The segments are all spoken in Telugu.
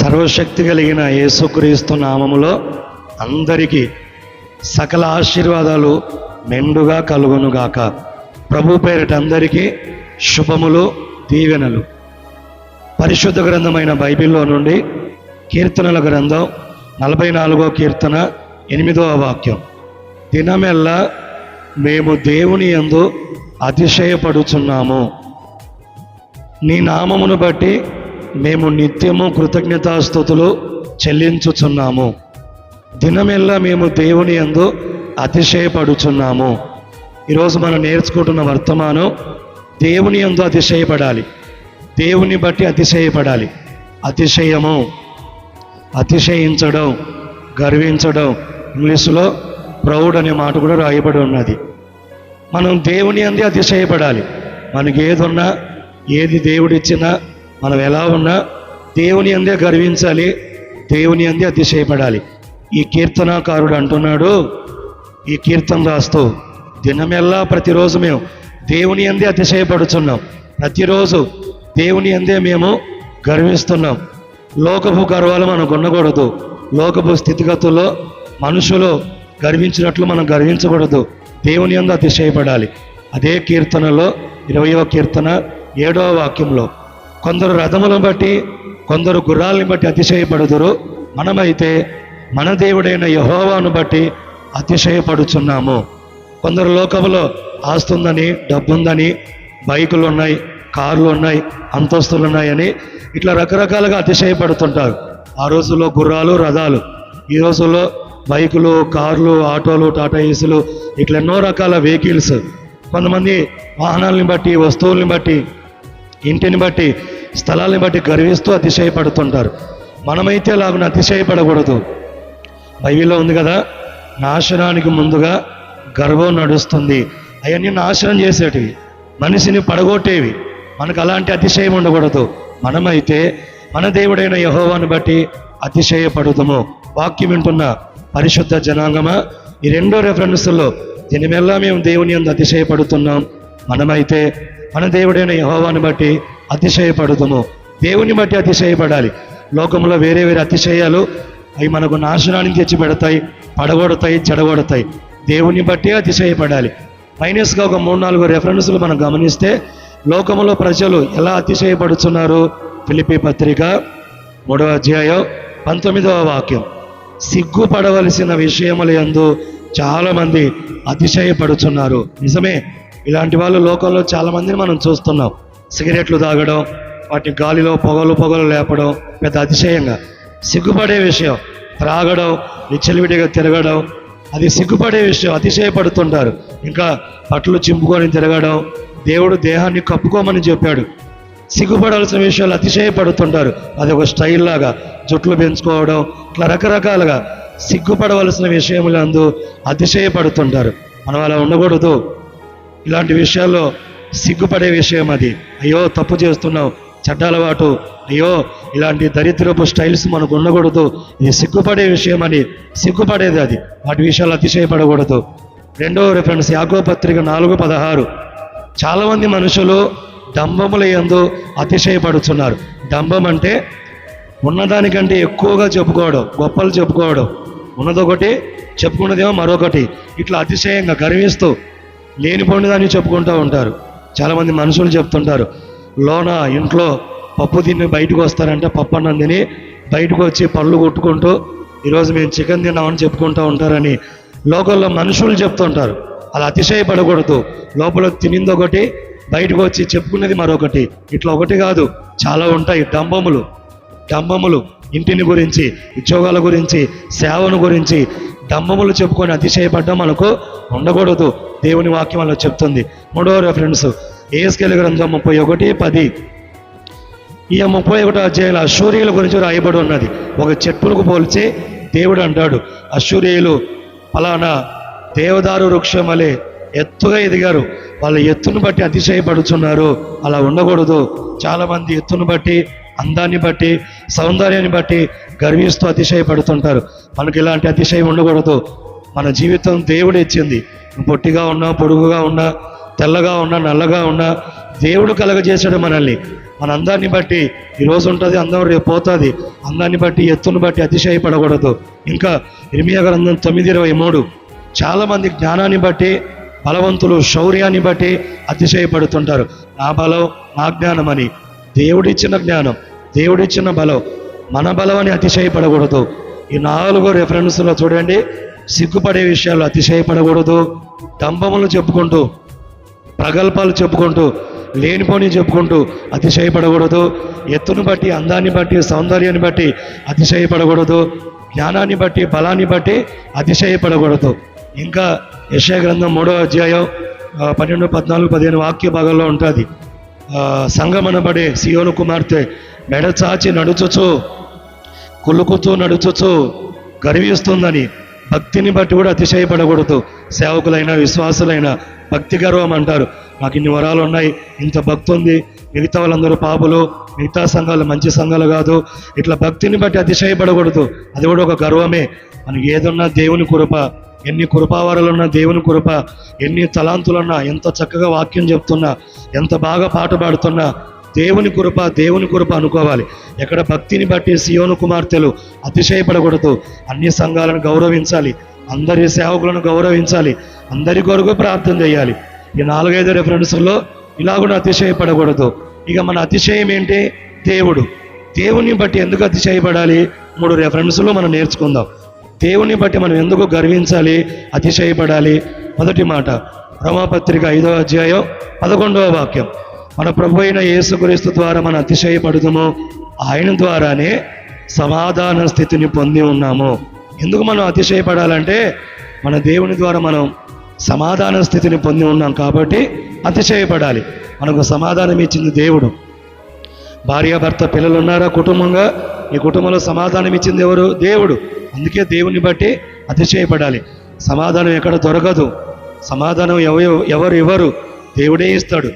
సర్వశక్తి కలిగిన యేసుక్రీస్తు నామములో అందరికీ సకల ఆశీర్వాదాలు మెండుగా కలుగునుగాక. ప్రభు పేరిట అందరికీ శుభములు దీవెనలు. పరిశుద్ధ గ్రంథమైన బైబిల్లో నుండి కీర్తనల గ్రంథం నలభై నాలుగో కీర్తన ఎనిమిదవ వాక్యం. దినమెల్లా మేము దేవుని యందు అతిశయపడుచున్నాము. నీ నామమును బట్టి మేము నిత్యము కృతజ్ఞతాస్థుతులు చెల్లించుచున్నాము. దినమెల్లా మేము దేవుని యందు అతిశయపడుచున్నాము. ఈరోజు మనం నేర్చుకుంటున్న వర్తమానం దేవుని యందు అతిశయపడాలి. దేవుని బట్టి అతిశయపడాలి. అతిశయము అతిశయించడం గర్వించడం ఇంగ్లీషులో ప్రౌడ్ అనే మాట కూడా రాయబడి ఉన్నది. మనం దేవుని అంది అతిశయపడాలి. మనకి ఏదున్నా ఏది దేవుడిచ్చినా మనం ఎలా ఉన్నా దేవుని అందే గర్వించాలి దేవుని అందే అతిశయపడాలి. ఈ కీర్తనాకారుడు అంటున్నాడు ఈ కీర్తన రాస్తూ దినమెల్లా ప్రతిరోజు మేము దేవుని అందే అతిశయపడుచున్నాం. ప్రతిరోజు దేవుని అందే మేము గర్విస్తున్నాం. లోకపు గర్వాలు మనకు ఉండకూడదు లోకపు స్థితిగతుల్లో మనుషులు గర్వించినట్లు మనం గర్వించకూడదు. దేవుని అందు అతిశయపడాలి. అదే కీర్తనలో ఇరవయో కీర్తన ఏడవ వాక్యంలో కొందరు రథములను బట్టి కొందరు గుర్రాలను బట్టి అతిశయపడుదురు. మనమైతే మన దేవుడైన యహోవాను బట్టి అతిశయపడుచున్నాము. కొందరు లోకంలో ఆస్తుందని డబ్బుందని బైకులు ఉన్నాయి కార్లు ఉన్నాయి అంతస్తులు ఉన్నాయని ఇట్లా రకరకాలుగా అతిశయపడుతుంటారు. ఆ రోజుల్లో గుర్రాలు రథాలు ఈ రోజుల్లో బైకులు కార్లు ఆటోలు టాటా ఏసులు ఇట్లా ఎన్నో రకాల వెహికల్స్ కొంతమంది వాహనాలని బట్టి వస్తువుల్ని బట్టి ఇంటిని బట్టి స్థలాలని బట్టి గర్విస్తూ అతిశయపడుతుంటారు. మనమైతే లాగున అతిశయపడకూడదు. బైబిల్లో ఉంది కదా నాశనానికి ముందుగా గర్వం నడుస్తుంది. అవన్నీ నాశనం చేసేటివి. మనిషిని పడగొట్టేవి. మనకు అలాంటి అతిశయం ఉండకూడదు. మనమైతే మన దేవుడైన యహోవాను బట్టి అతిశయపడుదము. వాక్యం వింటున్న పరిశుద్ధ జనాంగమా? ఈ రెండో రెఫరెన్స్లో దీనిమెల్లా మేము దేవుని అందు అతిశయపడుతున్నాం. మనమైతే మన దేవుడైన యహోవాని బట్టి అతిశయపడుతాము దేవుని బట్టి అతిశయపడాలి. లోకంలో వేరే వేరే అతిశయాలు అవి మనకు నాశనానికి తెచ్చి పెడతాయి పడగొడతాయి చెడగొడతాయి. దేవుని బట్టి అతిశయపడాలి. మైనస్గా ఒక మూడు నాలుగు రెఫరెన్స్లు మనం గమనిస్తే లోకములో ప్రజలు ఎలా అతిశయపడుతున్నారు ఫిలిపి పత్రిక మూడవ అధ్యాయం పంతొమ్మిదవ వాక్యం. సిగ్గుపడవలసిన విషయములందు చాలామంది అతిశయపడుతున్నారు నిజమే ఇలాంటి వాళ్ళు లోకంలో చాలామందిని మనం చూస్తున్నాం. సిగరెట్లు తాగడం వాటి గాలిలో పొగలు పొగలు లేపడం పెద్ద అతిశయంగా. సిగ్గుపడే విషయం త్రాగడం నిచ్చలివిడిగా తిరగడం అది సిగ్గుపడే విషయం అతిశయపడుతుంటారు. ఇంకా బట్టలు చింపుకొని తిరగడం దేవుడు దేహాన్ని కప్పుకోమని చెప్పాడు. సిగ్గుపడాల్సిన విషయాలు అతిశయపడుతుంటారు. అది ఒక స్టైల్ లాగా జుట్లు పెంచుకోవడం ఇట్లా రకరకాలుగా సిగ్గుపడవలసిన విషయములందు అతిశయపడుతుంటారు. మనం అలా ఉండకూడదు. ఇలాంటి విషయాల్లో సిగ్గుపడే విషయం అది. అయ్యో తప్పు చేస్తున్నావు చెడ్డ అలవాటు అయ్యో ఇలాంటి దరిద్రపు స్టైల్స్ మనకు ఉండకూడదు. ఇది సిగ్గుపడే విషయం అని. సిగ్గుపడేది అది. వాటి విషయాలు అతిశయపడకూడదు. రెండవ రిఫరెన్స్ యాగో పత్రిక నాలుగు పదహారు. చాలామంది మనుషులు డంబముల ఎందు అతిశయపడుతున్నారు. డంబం అంటే ఉన్నదానికంటే ఎక్కువగా చెప్పుకోవడం గొప్పలు చెప్పుకోవడం. ఉన్నదొకటి చెప్పుకున్నదేమో మరొకటి. ఇట్లా అతిశయంగా గర్విస్తూ లేనిపోయిన దాన్ని చెప్పుకుంటూ ఉంటారు. చాలామంది మనుషులు చెప్తుంటారు లోన ఇంట్లో పప్పు తిని బయటకు వస్తారంటే పప్పు అన్నం తిని బయటకు వచ్చి పళ్ళు కొట్టుకుంటూ ఈరోజు మేము చికెన్ తిన్నామని చెప్పుకుంటూ ఉంటారని లోకల్లో మనుషులు చెప్తుంటారు. అలా అతిశయపడకూడదు. లోపల తినింది ఒకటి బయటకు వచ్చి చెప్పుకునేది మరొకటి. ఇట్లా ఒకటి కాదు చాలా ఉంటాయి. డంబములు డంబములు ఇంటిని గురించి ఉద్యోగాల గురించి సేవను గురించి డంబములు చెప్పుకొని అతిశయపడ్డం మనకు ఉండకూడదు. దేవుని వాక్యం అలా చెప్తుంది. మూడవ రెఫరెన్స్ ఏస్కెల్ గ్రంథం ముప్పై ఒకటి పది. ఈ ముప్పై ఒకటో అధ్యాయంలో అశూరియుల గురించి రాయబడి ఉన్నది. ఒక చెట్టులకు పోల్చి దేవుడు అంటాడు అశూరియులు ఫలానా దేవదారు వృక్షం వలె ఎత్తుగా ఎదిగారు. వాళ్ళ ఎత్తును బట్టి అతిశయపడుచున్నారు. అలా ఉండకూడదు. చాలామంది ఎత్తును బట్టి అందాన్ని బట్టి సౌందర్యాన్ని బట్టి గర్విస్తూ అతిశయపడుతుంటారు. మనకి ఇలాంటి అతిశయం ఉండకూడదు. మన జీవితం దేవుడు ఇచ్చింది. పొట్టిగా ఉన్నా పొడుగుగా ఉన్నా తెల్లగా ఉన్నా నల్లగా ఉన్నా దేవుడు కలగజేశాడు మనల్ని. మన అందాన్ని బట్టి ఈరోజు ఉంటుంది అందం రేపు పోతుంది. అందాన్ని బట్టి ఎత్తును బట్టి అతిశయపడకూడదు. ఇంకా ఇరిమియా గ్రంథం తొమ్మిది ఇరవై మూడు. చాలామంది జ్ఞానాన్ని బట్టి బలవంతులు శౌర్యాన్ని బట్టి అతిశయపడుతుంటారు. నా బలం నా జ్ఞానం అని దేవుడిచ్చిన జ్ఞానం. దేవుడిచ్చిన బలం మన బలం అని అతిశయపడకూడదు. ఈ నాలుగు రెఫరెన్స్లో చూడండి సిగ్గుపడే విషయాలు అతిశయపడకూడదు. దంభములు చెప్పుకుంటూ ప్రగల్భాలు చెప్పుకుంటూ లేనిపోని చెప్పుకుంటూ అతిశయపడకూడదు. ఎత్తును బట్టి అందాన్ని బట్టి సౌందర్యాన్ని బట్టి అతిశయపడకూడదు. జ్ఞానాన్ని బట్టి బలాన్ని బట్టి అతిశయపడకూడదు. ఇంకా యశయ గ్రంథం మూడో అధ్యాయం పన్నెండు పద్నాలుగు పదిహేను వాక్య భాగంలో ఉంటుంది. సంగమనబడే సియోను కుమార్తె మెడ చాచి నడుచుచు కులుకుతూ నడుచుచు గర్విస్తుందని భక్తిని బట్టి కూడా అతిశయపడకూడదు. సేవకులైన విశ్వాసులైన భక్తి గర్వం అంటారు. నాకు ఇన్ని వరాలు ఉన్నాయి ఇంత భక్తి ఉంది. మిగతా వాళ్ళందరూ పాపులు మిగతా సంఘాలు మంచి సంఘాలు కాదు. ఇట్లా భక్తిని బట్టి అతిశయపడకూడదు. అది కూడా ఒక గర్వమే. మనకి ఏదన్నా దేవుని కృప ఎన్ని కృపావరాలున్నా దేవుని కృప ఎన్ని తలాంతులున్నా ఎంత చక్కగా వాక్యం చెప్తున్నా ఎంత బాగా పాట పాడుతున్నా దేవుని కృప దేవుని కృప అనుకోవాలి. ఎక్కడ భక్తిని బట్టి సియోను కుమార్తెలు అతిశయపడకూడదు. అన్ని సంఘాలను గౌరవించాలి. అందరి సేవకులను గౌరవించాలి. అందరి కొరకు ప్రార్థన చేయాలి. ఈ నాలుగైదు రెఫరెన్స్లో ఇలా కూడా అతిశయపడకూడదు. ఇక మన అతిశయం ఏంటి? దేవుడు. దేవుని బట్టి ఎందుకు అతిశయపడాలి? మూడు రెఫరెన్స్లో మనం నేర్చుకుందాం. దేవుని బట్టి మనం ఎందుకు గర్వించాలి అతిశయపడాలి? మొదటి మాట రమాపత్రిక ఐదవ అధ్యాయం పదకొండవ వాక్యం. మన ప్రభు అయిన యేసుక్రీస్తు ద్వారా మనం అతిశయపడుతామో ఆయన ద్వారానే సమాధాన స్థితిని పొంది ఉన్నాము. ఎందుకు మనం అతిశయపడాలంటే మన దేవుని ద్వారా మనం సమాధాన స్థితిని పొంది ఉన్నాం కాబట్టి అతిశయపడాలి. మనకు సమాధానం ఇచ్చింది దేవుడు. భార్యాభర్త పిల్లలు ఉన్నారా కుటుంబంగా? ఈ కుటుంబంలో సమాధానం ఇచ్చింది ఎవరు? దేవుడు. అందుకే దేవుని బట్టి అతిశయపడాలి. సమాధానం ఎక్కడ దొరకదు. సమాధానం ఎవరు ఎవరు ఇవ్వరు. దేవుడే ఇస్తాడు.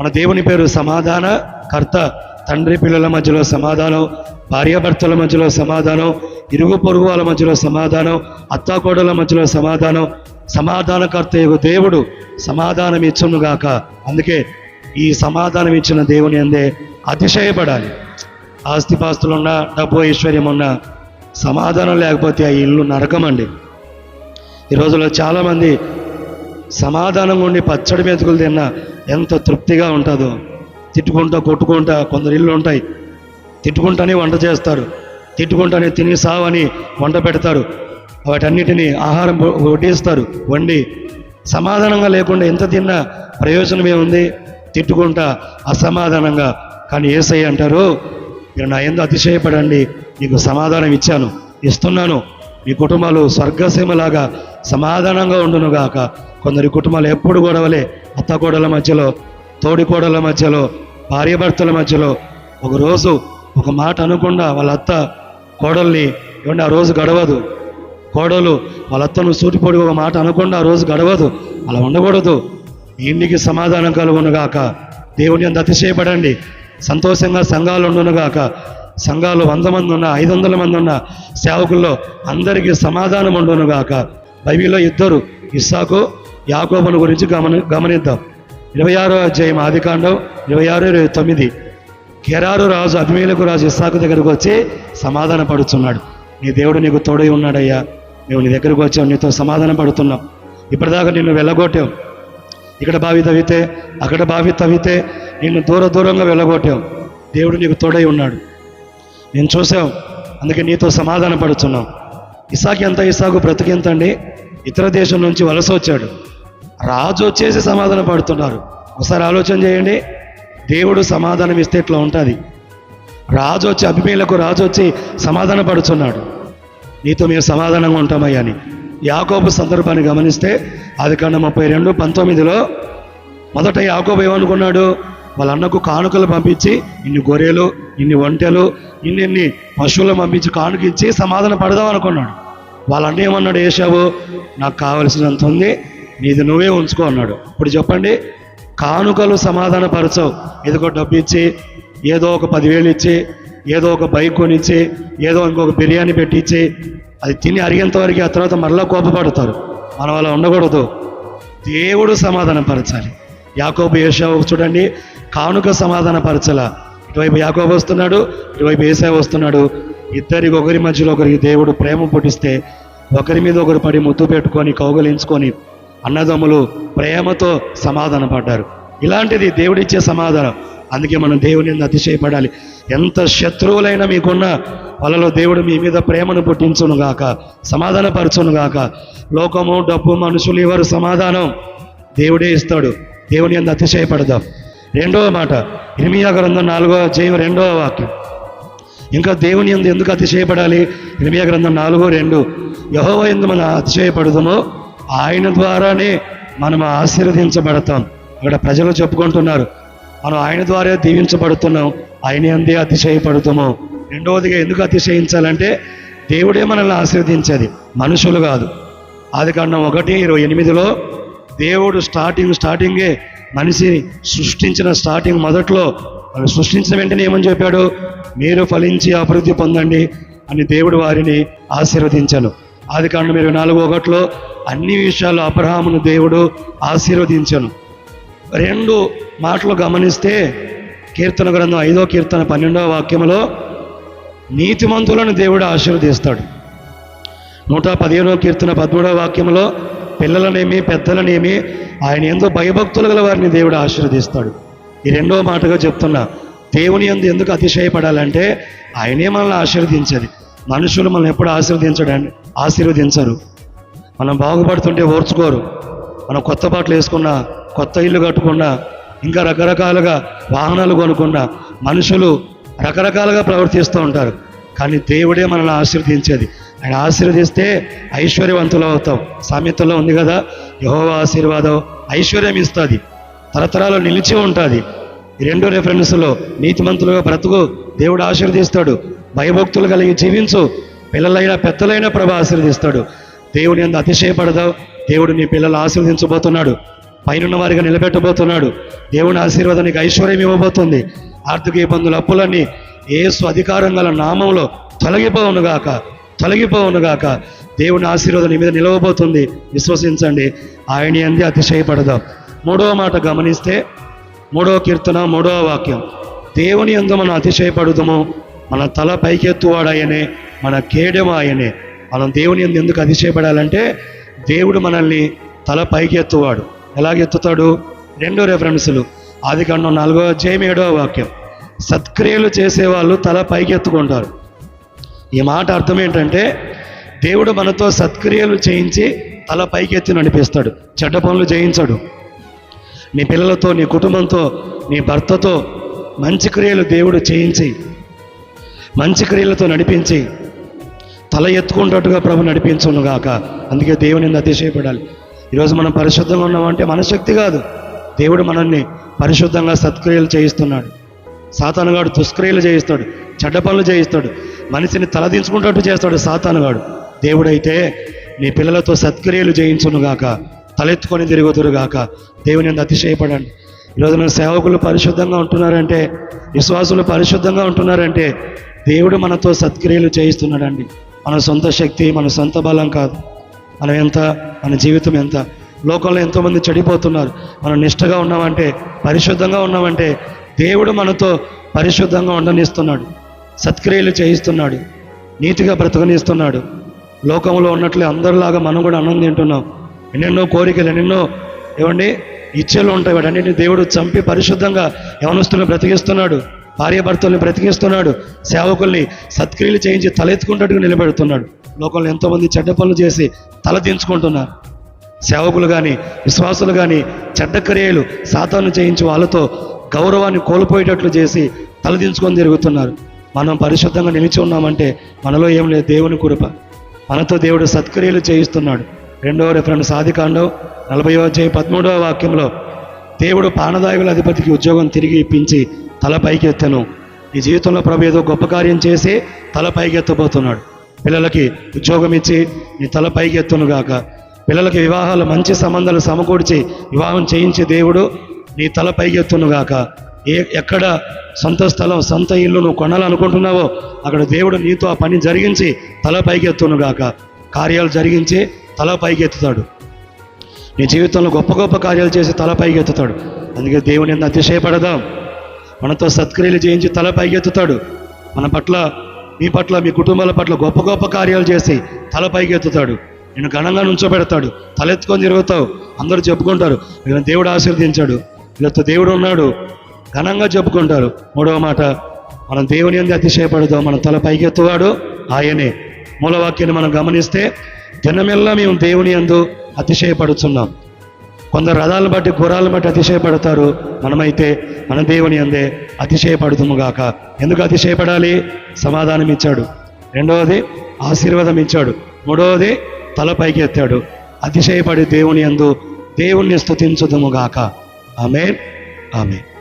మన దేవుని పేరు సమాధాన కర్త. తండ్రి పిల్లల మధ్యలో సమాధానం భార్యాభర్తల మధ్యలో సమాధానం ఇరుగు పొరుగు వాళ్ళ మధ్యలో సమాధానం అత్తాకోడల మధ్యలో సమాధానం. సమాధానకర్త యొక్క దేవుడు సమాధానం ఇచ్చునుగాక అందుకే ఈ సమాధానం ఇచ్చిన దేవుని అందే అతిశయపడాలి. ఆస్తిపాస్తులున్నా డబ్బు ఐశ్వర్యం ఉన్నా సమాధానం లేకపోతే ఆ ఇల్లు నరకమండి. ఈ రోజుల్లో చాలామంది సమాధానంగా ఉండి పచ్చడి మెతుకులు తిన్నా ఎంత తృప్తిగా ఉంటుందో. తిట్టుకుంటా కొట్టుకుంటా కొందరు ఇల్లు ఉంటాయి. తిట్టుకుంటానే వంట చేస్తారు. తిట్టుకుంటానే తిని సావని వంట పెడతారు. వాటన్నిటిని ఆహారం వడ్డిస్తారు. వండి సమాధానంగా లేకుండా ఎంత తిన్నా ప్రయోజనం ఏముంది తిట్టుకుంటా అసమాధానంగా. కానీ ఏసై అంటారు మీరు నా ఎందు అతిశయపడండి. నీకు సమాధానం ఇచ్చాను ఇస్తున్నాను. మీ కుటుంబాలు స్వర్గసీమలాగా సమాధానంగా ఉండునుగాక. కొందరి కుటుంబాలు ఎప్పుడు గొడవలే అత్తకోడల మధ్యలో తోడికోడల మధ్యలో భార్యాభర్తల మధ్యలో. ఒక రోజు ఒక మాట అనకుండా వాళ్ళ అత్త కోడల్ని ఏమంటే ఆ రోజు గడవదు. కోడలు వాళ్ళ అత్తను సూటిపోడి ఒక మాట అనకుండా ఆ రోజు గడవదు. అలా ఉండకూడదు. ఇంటికి సమాధానం కలుగునుగాక. దేవుని అంత అతిశయపడండి. సంతోషంగా సంఘాలు ఉండునుగాక. సంఘాలు వంద మంది ఉన్న ఐదు వందల మంది ఉన్న సేవకుల్లో అందరికీ సమాధానం ఉండునుగాక బైబిల్లో ఇద్దరు ఇస్సాకు యాకోబుని గురించి గమని గమనిద్దాం. ఇరవై ఆరో అధ్యాయం ఆదికాండం ఇరవై ఆరు ఇరవై తొమ్మిది. గెరారు రాజు అభిమేలకు రాజు ఇస్సాకు దగ్గరకు వచ్చి సమాధాన పడుతున్నాడు నీ దేవుడు నీకు తోడై ఉన్నాడయ్యా. మేము నీ దగ్గరకు వచ్చాం నీతో సమాధాన పడుతున్నాం. ఇప్పటిదాకా నిన్ను వెళ్ళగొట్టాం. ఇక్కడ బావి తవ్వితే అక్కడ బావి తవ్వితే నిన్ను దూర దూరంగా వెళ్ళగొట్టాం. దేవుడు నీకు తోడై ఉన్నాడు. నేను చూసాం అందుకే నీతో సమాధాన పడుతున్నాం ఇసాకి ఎంత ఇసాకు బ్రతికెంత అండి ఇతర దేశం నుంచి వలస వచ్చాడు. రాజు వచ్చేసి సమాధాన పడుతున్నారు. ఒకసారి ఆలోచన చేయండి. దేవుడు సమాధానం ఇస్తే ఇట్లా ఉంటుంది. రాజు వచ్చి అభిమేలకు రాజు వచ్చి సమాధాన పడుతున్నాడు నీతో మేము సమాధానంగా ఉంటామయ్యా అని. యాకోబు సందర్భాన్ని గమనిస్తే అది కన్నా ముప్పై రెండు పంతొమ్మిదిలో మొదట యాకోబు ఏమనుకున్నాడు? వాళ్ళ అన్నకు కానుకలు పంపించి ఇన్ని గొర్రెలు ఇన్ని ఒంటెలు ఇన్ని ఇన్ని పశువులు పంపించి కానుక ఇచ్చి సమాధాన పడదాం అనుకున్నాడు. వాళ్ళ అన్న ఏమన్నాడు ఏషావు నాకు కావలసినంత ఉంది నీది నువ్వే ఉంచుకో అన్నాడు. ఇప్పుడు చెప్పండి కానుకలు సమాధాన పరచవు. ఏదో డబ్బు ఇచ్చి ఏదో ఒక పదివేలు ఇచ్చి ఏదో ఒక బైక్ కొనిచ్చి ఏదో ఇంకొక బిర్యానీ పెట్టించి అది తిని అరిగేంత వరకు ఆ తర్వాత మరలా కోపపడతారు. మనం అలా ఉండకూడదు. దేవుడు సమాధానం పరచాలి. యాకోబు ఏషావు చూడండి కానుక సమాధాన పరచల. ఇటువైపు యాకోబు వస్తున్నాడు ఇటువైపు ఏసై వస్తున్నాడు. ఇద్దరికి ఒకరి మధ్యలో ఒకరికి దేవుడు ప్రేమ పుట్టిస్తే ఒకరి మీద ఒకరు పడి ముద్దు పెట్టుకొని కౌగలించుకొని అన్నదమ్ములు ప్రేమతో సమాధాన పడ్డారు. ఇలాంటిది దేవుడిచ్చే సమాధానం. అందుకే మనం దేవుని అతిశయపడాలి. ఎంత శత్రువులైనా మీకున్న వాళ్ళలో దేవుడు మీ మీద ప్రేమను పుట్టించును గాక సమాధానపరచును గాక. లోకము డబ్బు మనుషులు ఎవరు సమాధానం? దేవుడే ఇస్తాడు. దేవుని యందు అతిశయపడదాం. రెండవ మాట. ఇర్మియా గ్రంథం నాలుగో అధ్యాయం రెండవ వాక్యం. ఇంకా దేవుని ఎందు ఎందుకు అతిశయపడాలి? ఇర్మియా గ్రంథం నాలుగో రెండు. యహోవ ఎందు మనం అతిశయపడదామో ఆయన ద్వారానే మనం ఆశీర్వదించబడతాం. అక్కడ ప్రజలు చెప్పుకుంటున్నారు మనం ఆయన ద్వారా దీవించబడుతున్నాం ఆయన ఎందే అతిశయపడుతాము. రెండవదిగా ఎందుకు అతిశయించాలంటే దేవుడే మనల్ని ఆశీర్వదించేది మనుషులు కాదు. ఆది కాండం ఒకటి ఇరవై ఎనిమిదిలో దేవుడు స్టార్టింగ్ స్టార్టింగే మనిషిని సృష్టించిన స్టార్టింగ్ మొదట్లో వాళ్ళు సృష్టించిన వెంటనే ఏమని చెప్పాడు? మీరు ఫలించి అభివృద్ధి పొందండి అని దేవుడు వారిని ఆశీర్వదించాను. ఆది కాండం ఇరవై నాలుగు ఒకటిలో అన్ని విషయాలు అబ్రహామును దేవుడు ఆశీర్వదించాను. రెండు మాటలు గమనిస్తే కీర్తన గ్రంథం ఐదో కీర్తన పన్నెండవ వాక్యంలో నీతిమంతులను దేవుడు ఆశీర్వదిస్తాడు. నూట పదిహేనో కీర్తన పదమూడవ వాక్యంలో పిల్లలనేమి పెద్దలనేమి ఆయన ఎందు భయభక్తులు గల వారిని దేవుడు ఆశీర్వదిస్తాడు. ఈ రెండో మాటగా చెప్తున్నా దేవుని ఎందు ఎందుకు అతిశయపడాలంటే ఆయనే మనల్ని ఆశీర్వదించేది. మనుషులు మనల్ని ఎప్పుడు ఆశీర్వదించడండి ఆశీర్వదించరు. మనం బాగుపడుతుంటే ఓర్చుకోరు. మనం కొత్త బట్టలు వేసుకున్నా కొత్త ఇల్లు కట్టుకున్నా ఇంకా రకరకాలుగా వాహనాలు కొనుక్కున్నా మనుషులు రకరకాలుగా ప్రవర్తిస్తూ ఉంటారు. కానీ దేవుడే మనల్ని ఆశీర్వదించేది. ఆయన ఆశీర్వదిస్తే ఐశ్వర్యవంతులు అవుతాం. సామెతలో ఉంది కదా యహోవ ఆశీర్వాదం ఐశ్వర్యం ఇస్తుంది. తరతరాలు నిలిచి ఉంటుంది. ఈ రెండు రెఫరెన్స్లో నీతిమంతులుగా బ్రతుకు దేవుడు ఆశీర్వదిస్తాడు. భయభక్తులు కలిగి జీవించు. పిల్లలైన పెద్దలైన ప్రభు ఆశీర్వదిస్తాడు. దేవుని అందు అతిశయపడదావు దేవుడు నీ పిల్లలు ఆశీర్వదించబోతున్నాడు. పైనున్న వారిగా నిలబెట్టబోతున్నాడు. దేవుని ఆశీర్వాదానికి ఐశ్వర్యం ఇవ్వబోతుంది. ఆర్థిక ఇబ్బందులు అప్పులన్నీ ఏసు అధికారం గల నామంలో తొలగిపోవునుగాక తొలగిపోవునుగాక. దేవుని ఆశీర్వాదం నీ మీద నిలవబోతుంది. విశ్వసించండి. ఆయన అంది అతిశయపడదాం. మూడవ మాట గమనిస్తే మూడవ కీర్తన మూడవ వాక్యం. దేవుని ఎందు మనం అతిశయపడుదాము. మన తల పైకెత్తువాడాయనే మన కేడము ఆయనే. మనం దేవుని ఎందు ఎందుకు అతిశయపడాలంటే దేవుడు మనల్ని తల పైకెత్తువాడు. ఎలాగెత్తుతాడు? రెండో రెఫరెన్సులు ఆది కాండం నాలుగో అధ్యాయం ఏడవ వాక్యం. సత్క్రియలు చేసేవాళ్ళు తల పైకెత్తుకుంటారు. ఈ మాట అర్థం ఏంటంటే దేవుడు మనతో సత్క్రియలు చేయించి తల పైకెత్తి నడిపిస్తాడు చెడ్డ పనులు చేయించడు. నీ పిల్లలతో నీ కుటుంబంతో నీ భర్తతో మంచి క్రియలు దేవుడు చేయించి మంచి క్రియలతో నడిపించి తల ఎత్తుకుంటట్టుగా ప్రభు నడిపించును గాక అందుకే దేవుని అతిశయపడాలి. ఈరోజు మనం పరిశుద్ధంగా ఉన్నామంటే మన శక్తి కాదు. దేవుడు మనల్ని పరిశుద్ధంగా సత్క్రియలు చేయిస్తున్నాడు. సాతానుగాడు దుష్క్రియలు చేయిస్తాడు చెడ్డ పనులు చేయిస్తాడు మనిషిని తలదించుకుంటట్టు చేస్తాడు సాతానుగాడు దేవుడైతే నీ పిల్లలతో సత్క్రియలు చేయించునుగాక తలెత్తుకొని తిరుగుతురుగాక దేవుని యందు అతిశయపడండి. ఈరోజు నా సేవకులు పరిశుద్ధంగా ఉంటున్నారంటే విశ్వాసులు పరిశుద్ధంగా ఉంటున్నారంటే దేవుడు మనతో సత్క్రియలు చేయిస్తున్నాడండి. మన సొంత శక్తి మన సొంత బలం కాదు. మనం ఎంత మన జీవితం ఎంత? లోకంలో ఎంతోమంది చెడిపోతున్నారు. మనం నిష్టగా ఉన్నామంటే పరిశుద్ధంగా ఉన్నామంటే దేవుడు మనతో పరిశుద్ధంగా ఉండనిస్తున్నాడు. సత్క్రియలు చేయిస్తున్నాడు. నీతిగా బ్రతకనిస్తున్నాడు. లోకంలో ఉన్నట్లే అందరిలాగా మనం కూడా అన్నం తింటున్నాం. ఎన్నెన్నో కోరికలు ఎన్నెన్నో ఏమండి ఇచ్చలు ఉంటాయి. వాటన్నిటిని దేవుడు చంపి పరిశుద్ధంగా యవనస్తులను బ్రతికిస్తున్నాడు. భార్యాభర్తల్ని బ్రతికిస్తున్నాడు. సేవకుల్ని సత్క్రియలు చేయించి తలెత్తుకుంటట్టుగా నిలబెడుతున్నాడు. లోకంలో ఎంతోమంది చెడ్డ పనులు చేసి తలదించుకుంటున్నారు సేవకులు కానీ విశ్వాసులు కానీ చెడ్డ క్రియలు సాతాను చేయించి వాళ్ళతో గౌరవాన్ని కోల్పోయేటట్లు చేసి తలదించుకొని తిరుగుతున్నారు. మనం పరిశుద్ధంగా నిలిచి ఉన్నామంటే మనలో ఏం లేదు దేవుని కృప. మనతో దేవుడు సత్క్రియలు చేయిస్తున్నాడు. రెండవ రెఫరెన్స్ ఆదికాండం నలభై అధ్యాయ పదమూడవ వాక్యంలో దేవుడు పానదాయకుల అధిపతికి ఉద్యోగం తిరిగి ఇప్పించి తల పైకి ఈ జీవితంలో ప్రభు ఏదో గొప్ప కార్యం చేసి తల పైకెత్తబోతున్నాడు పిల్లలకి ఉద్యోగం ఇచ్చి నీ తల పైకి ఎత్తును గాక. పిల్లలకి వివాహాలు మంచి సంబంధాలు సమకూర్చి వివాహం చేయించే దేవుడు నీ తల పైకెత్తునుగాక ఏ ఎక్కడ సొంత స్థలం సొంత ఇల్లు నువ్వు కొనాలనుకుంటున్నావో అక్కడ దేవుడు నీతో ఆ పని జరిగించి తల పైకెత్తునుగాక కార్యాలు జరిగించి తల పైకెత్తుతాడు నీ జీవితంలో గొప్ప గొప్ప కార్యాలు చేసి తల పైకెత్తుతాడు అందుకే దేవుని ఎంత అతిశయపడదాం. మనతో సత్క్రియలు చేయించి తల పైకెత్తుతాడు మన పట్ల మీ పట్ల మీ కుటుంబాల పట్ల గొప్ప గొప్ప కార్యాలు చేసి తల పైకెత్తుతాడు నేను ఘనంగా నుంచోబెడతాడు. తలెత్తుకొని తిరుగుతావు. అందరూ చెప్పుకుంటారు. నేను దేవుడు ఆశీర్వదించాడు. వీళ్ళతో దేవుడు ఉన్నాడు. ఘనంగా చెప్పుకుంటారు మూడవ మాట మనం దేవుని అంది అతిశయపడదాం. మన తల పైకెత్తువాడు ఆయనే. మూలవాక్యాన్ని మనం గమనిస్తే దినమెల్లా మేము దేవుని అందు అతిశయపడుతున్నాం కొందరు రథాలను బట్టి గుర్రాలను బట్టి అతిశయపడతారు. మనమైతే మన దేవుని అందే అతిశయపడుతుము గాక. ఎందుకు అతిశయపడాలి? సమాధానం ఇచ్చాడు. రెండవది ఆశీర్వాదం ఇచ్చాడు. మూడవది తల పైకి ఎత్తాడు. అతిశయపడి దేవుని అందు దేవుణ్ణి స్తుతించుదుము గాక. Amén. Amén.